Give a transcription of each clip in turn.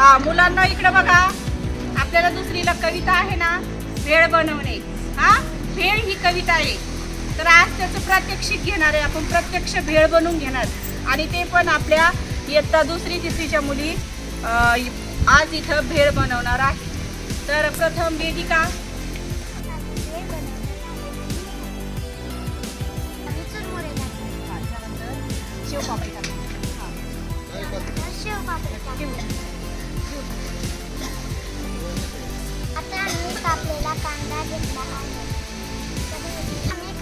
हा मुलांना इकडे बघा. आपल्याला दुसरीला कविता आहे ना भेळ बनवणे. हा भेळ ही कविता आहे. तर आज त्याचं प्रात्यक्षिक घेणार आहे. आपण प्रत्यक्ष भेळ बनवून घेणार. आणि ते पण आपल्या इयत्ता दुसरी तिसरीच्या मुली आज इथं भेळ बनवणार आहे. तर प्रथम वेदिका. त्यानंतर शेवपापडी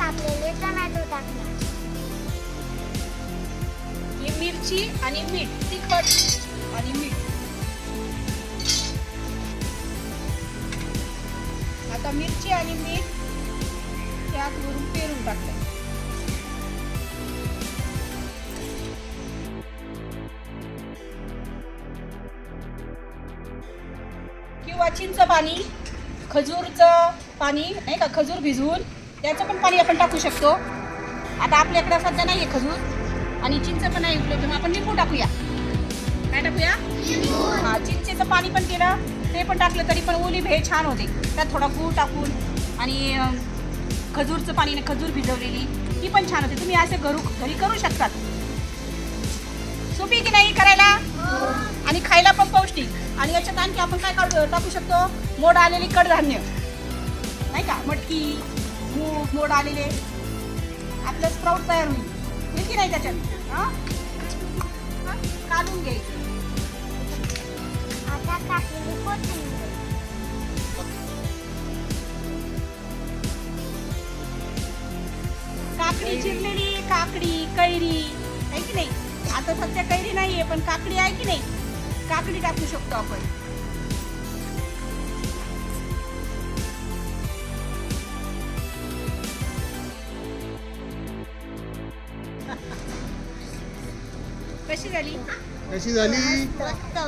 कापलेले टमॅटो टाकले. ही मिरची आणि मीठ तिखट आणि मीठ. आता मिरची आणि मीठ त्यात वरून पेरून टाकलं किंवा चिंच पाणी खजूरचं पाणी नाही का खजूर भिजवून त्याचं पण पाणी आपण टाकू शकतो. आता आपल्याकडे सध्या नाही आहे खजूर आणि चिंच पण नाही उपलब्ध मग आपण लिंबू टाकूया. काय टाकूया? हा चिंचेचं पाणी पण केलं. ते पण टाकलं तरी पण ओली भेळ छान होते. त्यात थोडा गूळ टाकून आणि खजूरचं पाणी खजूर भिजवलेली ती पण छान होते. तुम्ही असे घरू घरी करू शकतात. सोपी की नाही करायला? आणि खायला पण पौष्टिक. आणि याच्यात आणखी आपण काय टाकू शकतो? मोड आलेली कडधान्य. नाही का? मटकी. मूग मोड आलेले. आपलं स्प्राऊट तयार होईल. होईल की नाही त्याच्यात? हा? हा? काढून घ्यायचं आता कापलेली कोथिंबीर. काकडी चिरलेली काकडी कैरी. आहे की नाही? आता सध्या कैरी नाहीये पण काकडी आहे की नाही? काकडी टाकू शकतो आपण. कशी झाली? कशी झाली? मस्त.